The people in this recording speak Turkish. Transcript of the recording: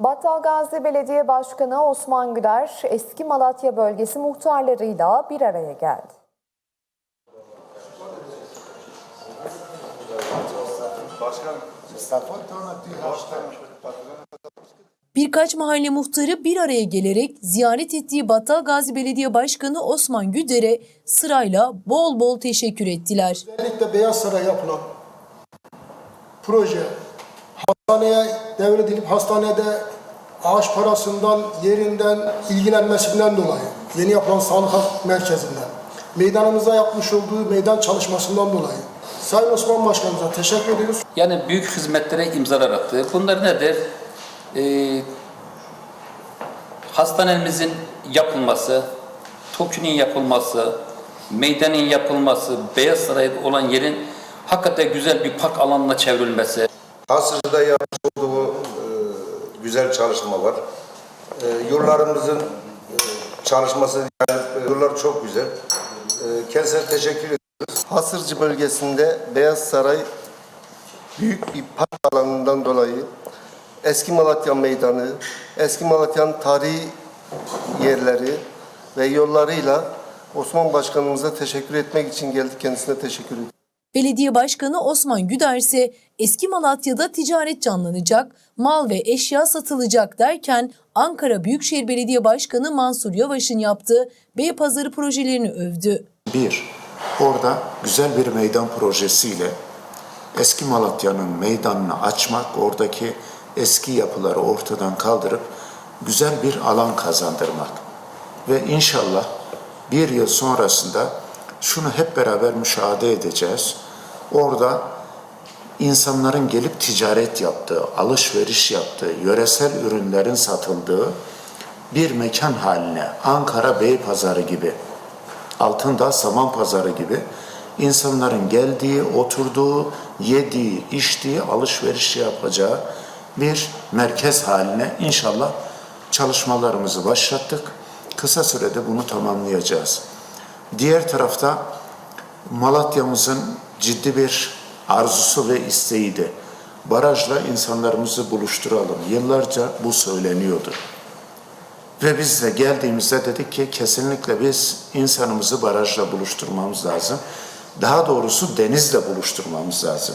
Battalgazi Belediye Başkanı Osman Güler eski Malatya bölgesi muhtarlarıyla bir araya geldi. Birkaç mahalle muhtarı bir araya gelerek ziyaret ettiği Battalgazi Belediye Başkanı Osman Güder'e sırayla bol bol teşekkür ettiler. Özellikle Beyaz Saray yapılan proje hastaneye devredilip hastanede ağaç parasından, yerinden, ilgilenmesinden dolayı yeni yapılan sağlık merkezinden, meydanımıza yapmış olduğu meydan çalışmasından dolayı Sayın Osman Başkanımıza teşekkür ediyoruz. Yani büyük hizmetlere imzalar attı. Bunlar nedir? Ee, hastanemizin yapılması, TOKİ'nin yapılması, meydanın yapılması, Beyaz Saray'da olan yerin hakikaten güzel bir park alanına çevrilmesi. Hasırcı'da yapmış olduğu e, güzel çalışmalar. E, yollarımızın e, çalışması, yani e, yollar çok güzel. E, kendisine teşekkür ediyorum. Hasırcı bölgesinde Beyaz Saray büyük bir park alanından dolayı Eski Malatya Meydanı, Eski Malatya'nın tarihi yerleri ve yollarıyla Osman Başkanımıza teşekkür etmek için geldik. Kendisine teşekkür ediyorum. Belediye Başkanı Osman Güder ise eski Malatya'da ticaret canlanacak, mal ve eşya satılacak derken Ankara Büyükşehir Belediye Başkanı Mansur Yavaş'ın yaptığı Beypazarı projelerini övdü. Bir, orada güzel bir meydan projesiyle eski Malatya'nın meydanını açmak, oradaki eski yapıları ortadan kaldırıp güzel bir alan kazandırmak. Ve inşallah bir yıl sonrasında şunu hep beraber müşahede edeceğiz. Orada insanların gelip ticaret yaptığı, alışveriş yaptığı, yöresel ürünlerin satıldığı bir mekan haline Ankara Beypazarı gibi Altındağ Saman Pazarı gibi insanların geldiği, oturduğu, yediği, içtiği, alışveriş yapacağı bir merkez haline inşallah çalışmalarımızı başlattık. Kısa sürede bunu tamamlayacağız. Diğer tarafta Malatya'mızın ciddi bir arzusu ve isteğiydi. Barajla insanlarımızı buluşturalım. Yıllarca bu söyleniyordu. Ve biz de geldiğimizde dedik ki kesinlikle biz insanımızı barajla buluşturmamız lazım. Daha doğrusu denizle buluşturmamız lazım.